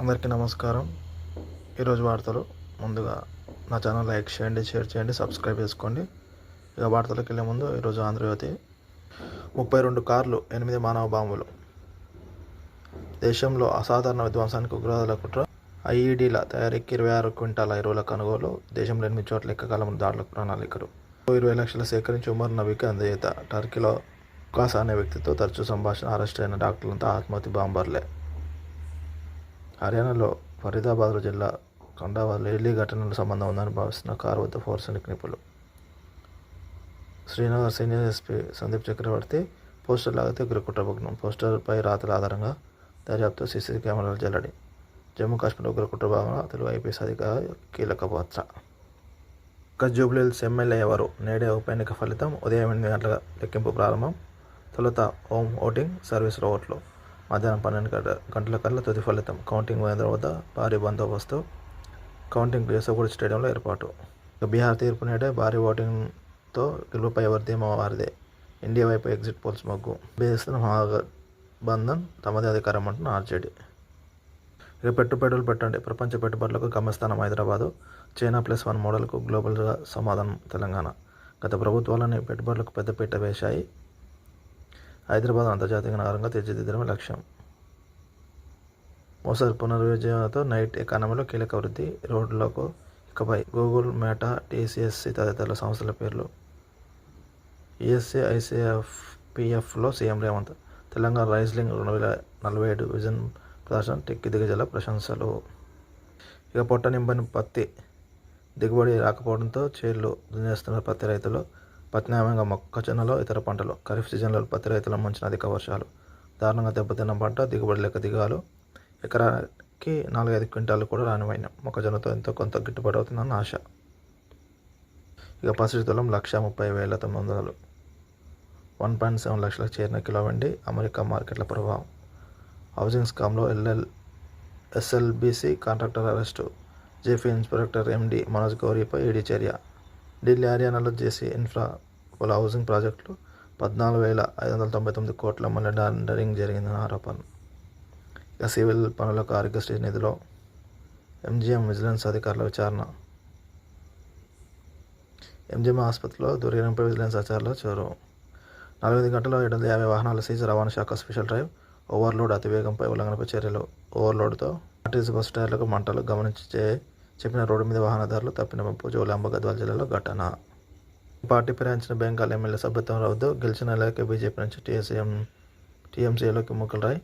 అందరికీ నమస్కారం. ఈరోజు వార్తలు ముందుగా నా ఛానల్ లైక్ చేయండి షేర్ చేయండి సబ్స్క్రైబ్ చేసుకోండి. ఇక వార్తలకు వెళ్ళే ముందు ఈరోజు ఆంధ్రజ్యోతి. ముప్పై రెండు కార్లు ఎనిమిది మానవ బాంబులు. దేశంలో అసాధారణ విధ్వంసానికి ఉగ్రవాదుల కుట్ర. ఐఈడీల తయారీకి ఇరవై ఆరు క్వింటాల ఎరువుల కొనుగోలు. దేశంలో ఎనిమిది చోట్ల ఎక్కకాలం దాడులకు ప్రణాళికలు. ఇరవై లక్షలు సేకరించి ఉమర్ నబీకి అందజేత. టర్కీలో కాసా అనే వ్యక్తితో తరచూ సంభాషణ. అరెస్ట్ అయిన డాక్టర్లంతా ఆత్మహత్య బాంబర్లే. హర్యానాలో ఫరీదాబాద్ జిల్లా ఖండావా లేలీ ఘటనలో సంబంధం ఉందని భావిస్తున్న కారు వద్ద ఫోర్సెనిక్ నిపుణులు. Srinagar senior SP Sandeep Chakravarthy poster లాగితే ఉగ్రకుట్రభగ్నం పోస్టర్పై రాతల ఆధారంగా దర్యాప్తు సీసీ కెమెరాలు జల్లడి. జమ్మూ కాశ్మీర్ ఉగ్రకుట్ర భాగంగా తెలుగు ఐపీఎస్ అధికారి కీలక పాత్ర. ఇక జూబ్లీహిల్స్ ఎమ్మెల్యే ఎవరు? నేడే ఉప ఎన్నిక ఫలితం ఉదయం ఎనిమిది గంటల లెక్కింపు ప్రారంభం. తొలుత హోమ్ ఓటింగ్ సర్వీస్ రోబోట్లు మధ్యాహ్నం పన్నెండు గంట- గంటల కల్లా తుది ఫలితం. కౌంటింగ్ కేంద్రం వద్ద భారీ బందోబస్తు. కౌంటింగ్ కేసగూడ స్టేడియంలో ఏర్పాటు. బీహార్ తీర్పు నేడే భారీ ఓటింగ్తో గెలుపుపై ఎవరిదేమో వారిదే. ఇండియా వైపు ఎగ్జిట్ పోల్స్ మొగ్గు. బీఎస్ఎన్ మహాగఠబంధన్ తమదే అధికారం అంటున్న ఆర్జేడీ. ఇక పెట్టుబడులు పెట్టండి. ప్రపంచ పెట్టుబడులకు గమ్యస్థానం హైదరాబాదు. చైనా ప్లస్ వన్ మోడల్కు గ్లోబల్గా సమాధానం తెలంగాణ. గత ప్రభుత్వాలని పెట్టుబడులకు పెద్దపీట వేశాయి. హైదరాబాద్ అంతర్జాతీయ నగరంగా తీర్చిదిద్దడమే లక్ష్యం. మోసర్ పునర్విజయంతో నైట్ ఎకానమీలో కీలక వృద్ధి రోడ్లకు ఇకపై గూగుల్ మేటా టీసీఎస్సీ తదితర సంస్థల పేర్లు. ఈఎస్సీ ఐసీఎఫ్ పిఎఫ్లో సీఎం రేవంత్ తెలంగాణ రైస్లింగ్ రెండు వేల నలభై ఏడు విజన్ ప్రదర్శన టెక్కి దిగజల ప్రశంసలు. ఇక పొట్ట నింపని పత్తి దిగుబడి రాకపోవడంతో చేళ్ళు దున్నేస్తున్న పత్తి రైతులు. పత్నామంగా మొక్కజొన్నలో ఇతర పంటలు ఖరీఫ్ సీజన్లో పత్తి రైతుల మంచిన అధిక వర్షాలు దారుణంగా దెబ్బతిన్న పంట దిగుబడి లెక్క దిగాలు ఎకరాకి నాలుగైదు క్వింటాలు కూడా రానివైన మొక్కజొన్నతో ఎంతో కొంత గిట్టుబాటు అవుతుందన్న ఆశ. ఇక పసిడి తులం లక్ష ముప్పై వేల తొమ్మిది వందలు. వన్ పాయింట్ సెవెన్ లక్షలకు చేరిన కిలో వెండి అమెరికా మార్కెట్ల ప్రభావం. హౌసింగ్ స్కామ్లో ఎల్ఎల్ ఎస్ఎల్బిసి కాంట్రాక్టర్ అరెస్టు. జేఫీ ఇన్స్పెక్టర్ ఎండి మనోజ్ గౌరీపై ఈడీ చర్య. ఢిల్లీ హర్యానాలో జేసీ ఇన్ఫ్రా పలు హౌసింగ్ ప్రాజెక్టులు పద్నాలుగు వేల ఐదు వందల తొంభై తొమ్మిది కోట్ల మళ్ళీ డాండరింగ్ జరిగిందని ఆరోపణ. ఇక సివిల్ పనులకు ఆరోగ్యశ్రీ నిధిలో ఎంజిఎం విజిలెన్స్ అధికారుల విచారణ. ఎంజిఎం ఆసుపత్రిలో దుర్గంపై విజిలెన్స్ అధికారులు చోరు. నలభై గంటల ఏడు వందల యాభై వాహనాల సీజ్ రవాణా శాఖ స్పెషల్ డ్రైవ్ ఓవర్లోడ్ అతివేగంపై ఉల్లంఘనపై చర్యలు. ఓవర్లోడ్తో ఆర్టీసీ బస్సు టైర్లకు మంటలు గమనించి చెప్పిన రోడ్డు మీద వాహనదారులు తప్పిన పంపు జోలాంబ గద్వాల జిల్లాలో ఘటన. పార్టీ ప్రయాణించిన బెంగాల్ ఎమ్మెల్యే సభ్యత్వం రద్దు గెలిచిన ఎలాగే బీజేపీ నుంచి టీఎస్ఎం టీఎంసీలోకి ముక్కలరాయ్